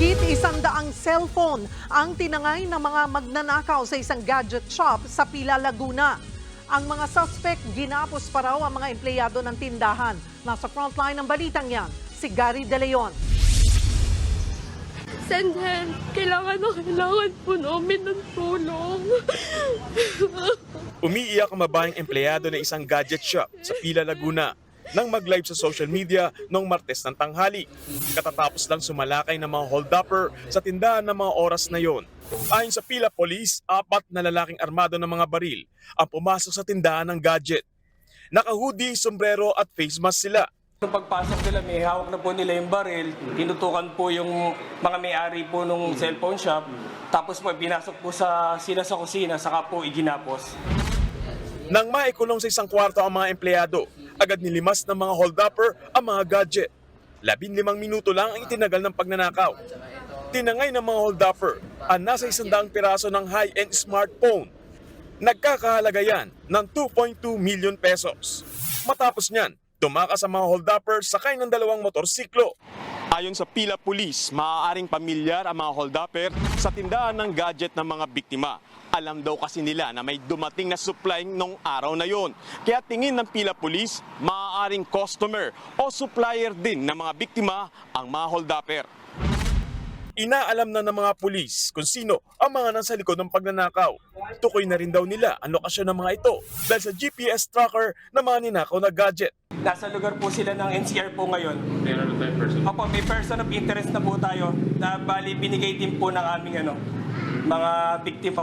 Higit isang daang cellphone ang tinangay ng mga magnanakaw sa isang gadget shop sa Pila, Laguna. Ang mga suspect ginapos pa raw ang mga empleyado ng tindahan. Nasa frontline ng balitang yan, si Gary De Leon. Senden, kailangan na kailangan po namin ng tulong. Umiiyak ang mabayang empleyado ng isang gadget shop sa Pila, Laguna nang mag-live sa social media noong Martes ng tanghali. Katatapos lang sumalakay ng mga hold-upper sa tindahan ng mga oras na yon. Ayon sa Pila Police, apat na lalaking armado ng mga baril ang pumasok sa tindahan ng gadget. Naka-hoodie, sombrero at face mask sila. Nung pagpasok nila, may hawak na po nila yung baril. Tinutukan po yung mga may-ari po nung cellphone shop. Tapos po, pinasok po sa, sila sa kusina, saka po iginapos. Nang maikulong sa isang kwarto ang mga empleyado, agad nilimas ng mga hold-upper ang mga gadget. Labinlimang minuto lang ang itinagal ng pagnanakaw. Tinangay ng mga hold-upper ang nasa isandaang piraso ng high-end smartphone. Nagkakahalaga yan ng 2.2 million pesos. Matapos niyan, tumakas ang mga hold-upper sakay ng dalawang motorsiklo. Ayon sa Pila Police, maaaring pamilyar ang mga hold-upper sa tindahan ng gadget ng mga biktima. Alam daw kasi nila na may dumating na supply nung araw na yon. Kaya tingin ng Pila Police, maaaring customer o supplier din ng mga biktima ang mga hold-upper. Inaalam na ng mga pulis kung sino ang mga nasa likod ng pagnanakaw. Tukoy na rin daw nila ang lokasyon ng mga ito dahil sa GPS tracker ng mga ninakaw na gadget. Nasa lugar po sila ng NCR po ngayon. Meron tayo person? Opo, may person of interest na po tayo na bali binigay din po ng aming ano, mga biktima.